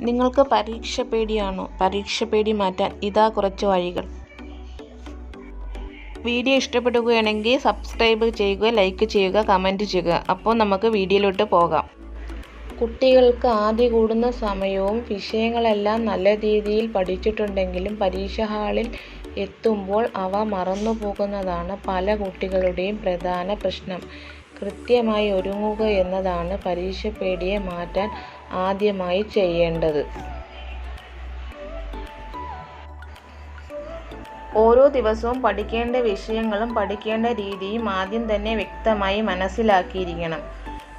നിങ്ങൾക്ക് പരീക്ഷ പേടിയാണോ? പരീക്ഷ പേടി മാറ്റാൻ ഇതാ കുറച്ച് വഴികൾ. വീഡിയോ ഇഷ്ടപ്പെടുകയാണെങ്കിൽ സബ്സ്ക്രൈബ് ചെയ്യുക ലൈക്ക് ചെയ്യുക കമന്റ് ചെയ്യുക. അപ്പോൾ നമുക്ക് വീഡിയോയിലോട്ട് പോകാം. കുട്ടികൾക്ക് ആദ്യ കൂടുന്ന സമയവും വിഷയങ്ങളെല്ലാം നല്ല രീതിയിൽ പഠിച്ചിട്ടുണ്ടെങ്കിലും പരീക്ഷ ഹാളിൽ എത്തുമ്പോൾ അവ മറന്നു പോകുന്നതാണ് പല കുട്ടികളുടെയും പ്രധാന പ്രശ്നം. കൃത്യമായി ഒരുങ്ങുക എന്നതാണ് പരീക്ഷ പേടിയെ മാറ്റാൻ ആദ്യമായി ചെയ്യേണ്ടത്. ഓരോ ദിവസവും പഠിക്കേണ്ട വിഷയങ്ങളും പഠിക്കേണ്ട രീതിയും ആദ്യം തന്നെ വ്യക്തമായി മനസ്സിലാക്കിയിരിക്കണം.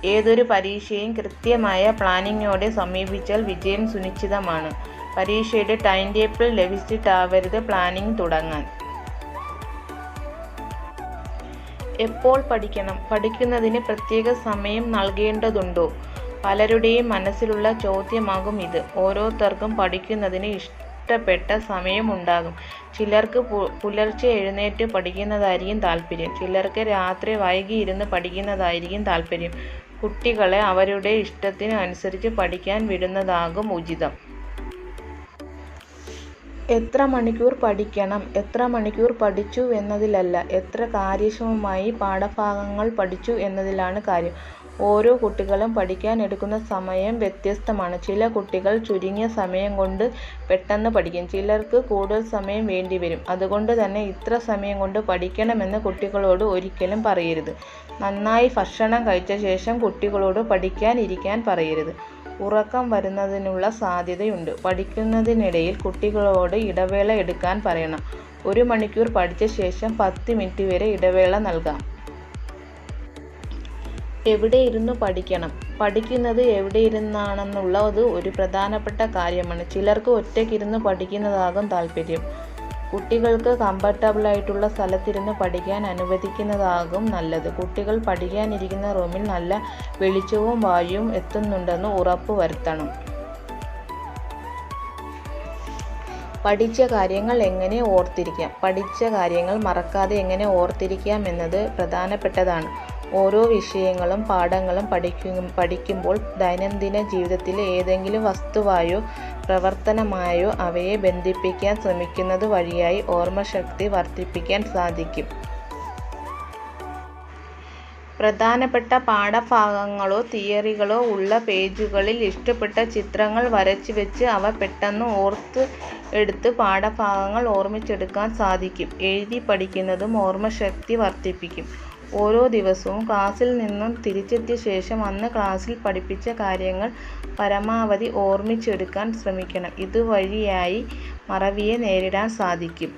ഏതൊരു പരീക്ഷയും കൃത്യമായ പ്ലാനിങ്ങോടെ സമീപിച്ചാൽ വിജയം സുനിശ്ചിതമാണ്. പരീക്ഷയുടെ ടൈം ടേബിൾ ലഭിച്ചിട്ടാവരുത് പ്ലാനിങ് തുടങ്ങാൻ. എപ്പോൾ പഠിക്കണം? പഠിക്കുന്നതിന് പ്രത്യേക സമയം നൽകേണ്ടതുണ്ടോ? പലരുടെയും മനസ്സിലുള്ള ചോദ്യമാകും ഇത്. ഓരോരുത്തർക്കും പഠിക്കുന്നതിന് ഇഷ്ടപ്പെട്ട സമയമുണ്ടാകും ചിലർക്ക് പുലർച്ചെ എഴുന്നേറ്റ് പഠിക്കുന്നതായിരിക്കും താല്പര്യം ചിലർക്ക് രാത്രി വൈകി ഇരുന്ന് പഠിക്കുന്നതായിരിക്കും താല്പര്യം കുട്ടികളെ അവരുടെ ഇഷ്ടത്തിന് അനുസരിച്ച് പഠിക്കാൻ വിടുന്നതാകും ഉചിതം. എത്ര മണിക്കൂർ പഠിക്കണം എത്ര മണിക്കൂർ പഠിച്ചു എന്നതിലല്ല എത്ര കാര്യക്ഷമമായി പാഠഭാഗങ്ങൾ പഠിച്ചു എന്നതിലാണ് കാര്യം. ഓരോ കുട്ടികളും പഠിക്കാൻ എടുക്കുന്ന സമയം വ്യത്യസ്തമാണ്. ചില കുട്ടികൾ ചുരുങ്ങിയ സമയം കൊണ്ട് പെട്ടെന്ന് പഠിക്കും. ചിലർക്ക് കൂടുതൽ സമയം വേണ്ടി വരും. അതുകൊണ്ട് തന്നെ ഇത്ര സമയം കൊണ്ട് പഠിക്കണമെന്ന് കുട്ടികളോട് ഒരിക്കലും പറയരുത്. നന്നായി ഭക്ഷണം കഴിച്ച ശേഷം കുട്ടികളോട് പഠിക്കാൻ ഇരിക്കാൻ പറയരുത്. ഉറക്കം വരുന്നതിനുള്ള സാധ്യതയുണ്ട്. പഠിക്കുന്നതിനിടയിൽ കുട്ടികളോട് ഇടവേള എടുക്കാൻ പറയണം. ഒരു മണിക്കൂർ പഠിച്ച ശേഷം പത്ത് മിനിറ്റ് വരെ ഇടവേള നൽകാം. എവിടെ ഇരുന്ന് പഠിക്കണം? പഠിക്കുന്നത് എവിടെ ഇരുന്നാണെന്നുള്ളത് ഒരു പ്രധാനപ്പെട്ട കാര്യമാണ്. ചിലർക്ക് ഒറ്റയ്ക്കിരുന്ന് പഠിക്കുന്നതാകും താല്പര്യം കുട്ടികൾക്ക് കംഫർട്ടബിളായിട്ടുള്ള സ്ഥലത്തിരുന്ന് പഠിക്കാൻ അനുവദിക്കുന്നതാകും നല്ലത്. കുട്ടികൾ പഠിക്കാനിരിക്കുന്ന റൂമിൽ നല്ല വെളിച്ചവും വായുവും എത്തുന്നുണ്ടെന്ന് ഉറപ്പ് വരുത്തണം. പഠിച്ച കാര്യങ്ങൾ എങ്ങനെ ഓർത്തിരിക്കാം? പഠിച്ച കാര്യങ്ങൾ മറക്കാതെ എങ്ങനെ ഓർത്തിരിക്കാം എന്നത് പ്രധാനപ്പെട്ടതാണ്. ഓരോ വിഷയങ്ങളും പാഠങ്ങളും പഠിക്കും പഠിക്കുമ്പോൾ ദൈനംദിന ജീവിതത്തിലെ ഏതെങ്കിലും വസ്തുവായോ പ്രവർത്തനമായോ അവയെ ബന്ധിപ്പിക്കാൻ ശ്രമിക്കുന്നത് വഴിയായി ഓർമ്മശക്തി വർദ്ധിപ്പിക്കാൻ സാധിക്കും. പ്രധാനപ്പെട്ട പാഠഭാഗങ്ങളോ തിയറികളോ ഉള്ള പേജുകളിൽ ഇഷ്ടപ്പെട്ട ചിത്രങ്ങൾ വരച്ച് വെച്ച് അവ പെട്ടെന്ന് ഓർത്ത് എടുത്ത് പാഠഭാഗങ്ങൾ ഓർമ്മിച്ചെടുക്കാൻ സാധിക്കും. എഴുതി പഠിക്കുന്നതും ഓർമ്മശക്തി വർദ്ധിപ്പിക്കും. ഓരോ ദിവസവും ക്ലാസ്സിൽ നിന്നും തിരിച്ചെത്തിയ ശേഷം അന്ന് ക്ലാസ്സിൽ പഠിപ്പിച്ച കാര്യങ്ങൾ പരമാവധി ഓർമ്മിച്ചെടുക്കാൻ ശ്രമിക്കണം. ഇതുവഴിയായി മറവിയെ നേരിടാൻ സാധിക്കും.